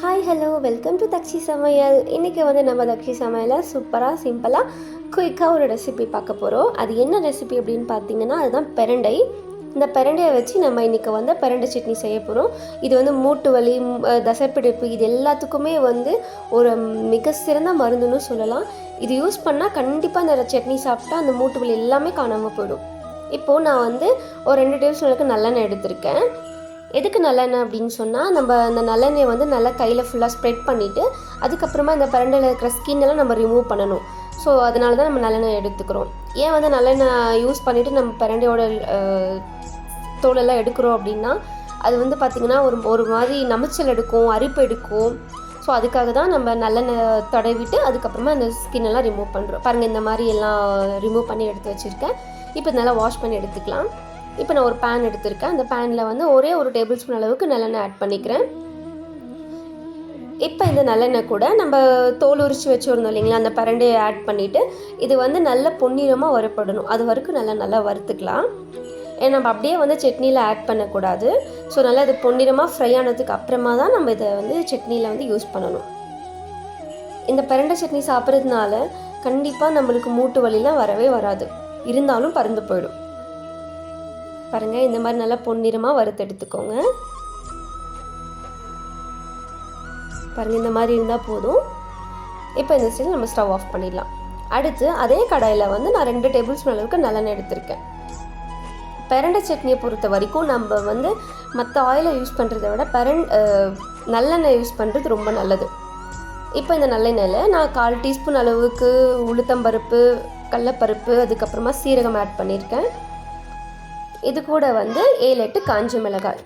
Hi hello welcome to Dakshi Samayal இன்றைக்கி வந்து நம்ம தக்ஷி சமையலை சூப்பராக சிம்பிளாக குயிக்காக ஒரு ரெசிபி பார்க்க போகிறோம் அது என்ன ரெசிபி அப்படின்னு பார்த்தீங்கன்னா அதுதான் பெரண்டை. இந்த பெரண்டையை வச்சு நம்ம இன்றைக்கி வந்து பெரண்டை சட்னி செய்ய போகிறோம் இது வந்து மூட்டு வலி தசைப்பிடிப்பு இது எல்லாத்துக்குமே வந்து ஒரு மிக சிறந்த மருந்துன்னு சொல்லலாம். இது யூஸ் பண்ணால் கண்டிப்பாக இந்த சட்னி சாப்பிட்டா அந்த மூட்டு வலி எல்லாமே காணாமல் போயிடும். இப்போது நான் வந்து ஒரு ரெண்டு டேபிள் ஸ்பூனுக்கு நல்லெண்ணெய் எடுத்திருக்கேன். எதுக்கு நல்லெண்ணெய் அப்படின்னு சொன்னால் நம்ம அந்த நல்லெண்ணெயை வந்து நல்லா கையில் ஃபுல்லாக ஸ்ப்ரெட் பண்ணிவிட்டு அதுக்கப்புறமா இந்த பரண்டையில் இருக்கிற ஸ்கின் எல்லாம் நம்ம ரிமூவ் பண்ணணும். ஸோ அதனால தான் நம்ம நல்லெண்ணெய் எடுத்துக்கிறோம். ஏன் வந்து நல்லெண்ணெய் யூஸ் பண்ணிவிட்டு நம்ம பரண்டையோட தோலெல்லாம் எடுக்கிறோம் அப்படின்னா அது வந்து பார்த்திங்கன்னா ஒரு ஒரு மாதிரி நமைச்சல் எடுக்கும் அரிப்பு எடுக்கும். ஸோ அதுக்காக தான் நம்ம நல்லெண்ணெய் தடவிட்டு அதுக்கப்புறமா அந்த ஸ்கின் எல்லாம் ரிமூவ் பண்ணுறோம் பாருங்கள் இந்த மாதிரி எல்லாம் ரிமூவ் பண்ணி எடுத்து வச்சுருக்கேன். இப்போ நல்லா வாஷ் பண்ணி எடுத்துக்கலாம். இப்போ நான் ஒரு பேன் எடுத்திருக்கேன். அந்த பேனில் வந்து ஒரே ஒரு டேபிள் ஸ்பூன் அளவுக்கு நல்லெண்ணெய் ஆட் பண்ணிக்கிறேன். இப்போ இந்த நல்லெண்ணெய் கூட நம்ம தோல் உரிச்சு வச்சுருந்தோம் இல்லைங்களா? அந்த பரண்டையை ஆட் பண்ணிவிட்டு இது வந்து நல்ல பொன்னிறமாக வரப்படணும் அது வரைக்கும் நல்லா நல்லா வறுத்துக்கலாம். ஏன்னா நம்ம அப்படியே வந்து சட்னியில் ஆட் பண்ணக்கூடாது. ஸோ நல்லா இது பொன்னிறமாக ஃப்ரை ஆனதுக்கு அப்புறமா தான் நம்ம இதை வந்து சட்னியில் வந்து யூஸ் பண்ணணும். இந்த பிரண்டை சட்னி சாப்பிட்றதுனால கண்டிப்பாக நம்மளுக்கு மூட்டு வலிலாம் வரவே வராது. இருந்தாலும் பறந்து போயிடும். பாருங்கள் இந்த மாதிரி நல்லா பொன்னிறமாக வறுத்து எடுத்துக்கோங்க. பாருங்கள் இந்த மாதிரி இருந்தால் போதும். இப்போ இந்த ஸ்டேஜ் நம்ம ஸ்டவ் ஆஃப் பண்ணிடலாம். அடுத்து அதே கடாயில் வந்து நான் ரெண்டு டேபிள் ஸ்பூன் அளவுக்கு நல்லெண்ணெய் எடுத்திருக்கேன். பெரண்டை சட்னியை பொறுத்த வரைக்கும் நம்ம வந்து மற்ற ஆயிலை யூஸ் பண்ணுறத விட பெரண்ட் நல்லெண்ணெய் யூஸ் பண்ணுறது ரொம்ப நல்லது. இப்போ இந்த நல்லெண்ணெயில் நான் கால் டீஸ்பூன் அளவுக்கு உளுத்தம்பருப்பு கடலப்பருப்பு அதுக்கப்புறமா சீரகம் ஆட் பண்ணியிருக்கேன் இது கூட வந்து ஏழு எட்டு காஞ்ச மிளகாய்.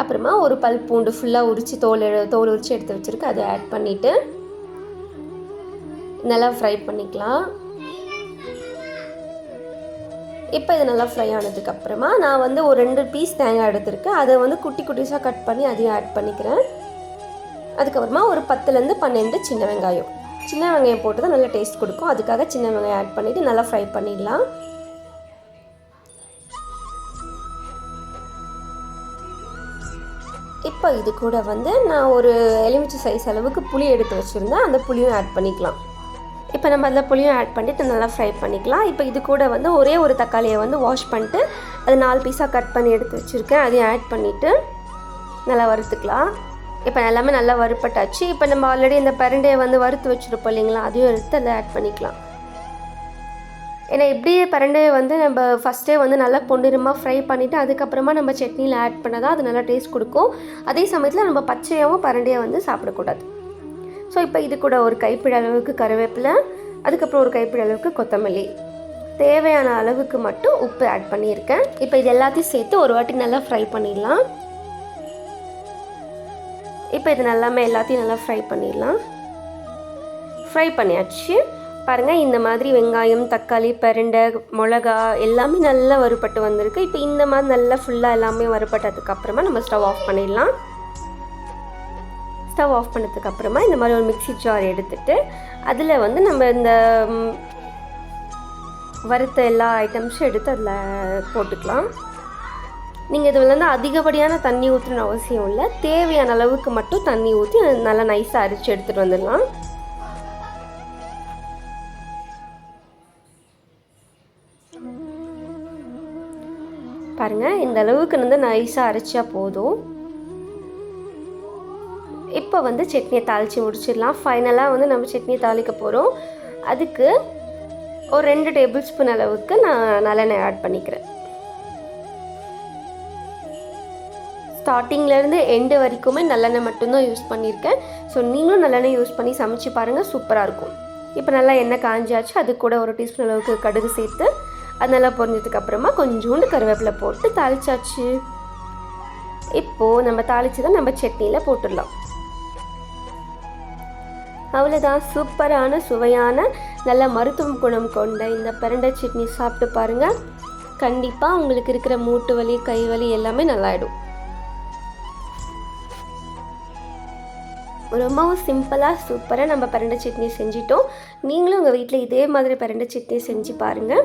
அப்புறமா ஒரு பல் பூண்டு ஃபுல்லாக உரித்து தோல் தோல் உரித்து எடுத்து வச்சுருக்கு. அதை ஆட் பண்ணிவிட்டு நல்லா ஃப்ரை பண்ணிக்கலாம். இப்போ இது நல்லா ஃப்ரை ஆனதுக்கப்புறமா நான் வந்து ஒரு ரெண்டு பீஸ் தேங்காய் எடுத்திருக்கேன். அதை வந்து குட்டி குட்டிஸாக கட் பண்ணி அதையும் ஆட் பண்ணிக்கிறேன். அதுக்கப்புறமா ஒரு பத்துலேருந்து பன்னெண்டு சின்ன வெங்காயம். சின்ன வெங்காயம் போட்டு தான் நல்லா டேஸ்ட் கொடுக்கும். அதுக்காக சின்ன வெங்காயம் ஆட் பண்ணிவிட்டு நல்லா ஃப்ரை பண்ணிடலாம். இப்போ இது கூட வந்து நான் ஒரு எலுமிச்சை சைஸ் அளவுக்கு புளி எடுத்து வச்சுருந்தேன். அந்த புளியும் ஆட் பண்ணிக்கலாம். இப்போ நம்ம அந்த புளியும் ஆட் பண்ணிட்டு நல்லா ஃப்ரை பண்ணிக்கலாம். இப்போ இது கூட வந்து ஒரே ஒரு தக்காளியை வந்து வாஷ் பண்ணிட்டு அது நாலு பீஸாக கட் பண்ணி எடுத்து வச்சுருக்கேன். அதையும் ஆட் பண்ணிவிட்டு நல்லா வறுத்துக்கலாம். இப்போ எல்லாமே நல்லா வறுப்பட்டாச்சு இப்போ நம்ம ஆல்ரெடி இந்த பரண்டையை வந்து வறுத்து வச்சுருப்போம் இல்லைங்களா? அதையும் எடுத்து அதை ஆட் பண்ணிக்கலாம். ஏன்னா இப்படியே பரண்டையை வந்து நம்ம ஃபஸ்ட்டே வந்து நல்லா பொன்னிறமாக ஃப்ரை பண்ணிவிட்டு அதுக்கப்புறமா நம்ம சட்னியில் ஆட் பண்ணால் தான் அது நல்லா டேஸ்ட் கொடுக்கும். அதே சமயத்தில் நம்ம பச்சையாகவும் பரண்டையை வந்து சாப்பிடக்கூடாது. ஸோ இப்போ இது கூட ஒரு கைப்பிடி அளவுக்கு கருவேப்பிலை அதுக்கப்புறம் ஒரு கைப்பிடி அளவுக்கு கொத்தமல்லி. தேவையான அளவுக்கு மட்டும் உப்பு ஆட் பண்ணியிருக்கேன். இப்போ இது எல்லாத்தையும் சேர்த்து ஒரு வாட்டி நல்லா ஃப்ரை பண்ணிடலாம். இப்போ இது நல்லாமே எல்லாத்தையும் நல்லா ஃப்ரை பண்ணிடலாம். ஃப்ரை பண்ணியாச்சு. பாருங்கள் இந்த மாதிரி வெங்காயம் தக்காளி பெரண்டை மிளகா எல்லாமே நல்லா வறுபட்டு வந்திருக்கு. இப்போ இந்த மாதிரி நல்லா ஃபுல்லாக எல்லாமே வறுபட்டதுக்கு அப்புறமா நம்ம ஸ்டவ் ஆஃப் பண்ணிடலாம். ஸ்டவ் ஆஃப் பண்ணதுக்கு அப்புறமா இந்த மாதிரி ஒரு மிக்ஸி ஜார் எடுத்துட்டு அதில் வந்து நம்ம இந்த வறுத்த எல்லா ஐட்டம்ஸும் எடுத்து அதில் போட்டுக்கலாம். நீங்கள் இதில் வந்து அதிகப்படியான தண்ணி ஊற்றணும்னு அவசியம் இல்லை. தேவையான அளவுக்கு மட்டும் தண்ணி ஊற்றி நல்லா நைஸாக அரிச்சு எடுத்துகிட்டு வந்துடலாம். பாருங்கள் இந்த அளவுக்கு வந்து நைஸாக அரைச்சா போதும். இப்போ வந்து சட்னியை தாளித்து முடிச்சிடலாம். ஃபைனலாக வந்து நம்ம சட்னியை தாளிக்க போகிறோம் அதுக்கு ஒரு ரெண்டு டேபிள் ஸ்பூன் அளவுக்கு நான் நல்லெண்ணெய் ஆட் பண்ணிக்கிறேன். ஸ்டார்டிங்லேருந்து எண்டு வரைக்குமே நல்லெண்ணெய் மட்டும்தான் யூஸ் பண்ணியிருக்கேன். ஸோ நீங்களும் நல்லெண்ணெய் யூஸ் பண்ணி சமைச்சு பாருங்கள் சூப்பராக இருக்கும். இப்போ நல்லா எண்ணெய் காஞ்சாச்சு அது கூட ஒரு டீஸ்பூன் அளவுக்கு கடுகு சேர்த்து அது நல்லா பொரிஞ்சதுக்கு அப்புறமா கொஞ்சோண்டு கருவேப்பிலை போட்டு தாளிச்சாச்சு. இப்போது நம்ம தாளிச்சதை நம்ம சட்னியில் போட்டுடலாம். அவ்வளோதான் சூப்பரான சுவையான நல்ல மருத்துவ குணம் கொண்ட இந்த பிரண்டை சட்னி சாப்பிட்டு பாருங்கள் கண்டிப்பாக உங்களுக்கு இருக்கிற மூட்டு வலி கை வலி எல்லாமே நல்லாயிடும். ரொம்பவும் சிம்பிளாக சூப்பராக நம்ம பிரண்டை சட்னி செஞ்சிட்டோம். நீங்களும் உங்கள் வீட்டில் இதே மாதிரி பிரண்டை சட்னி செஞ்சு பாருங்கள்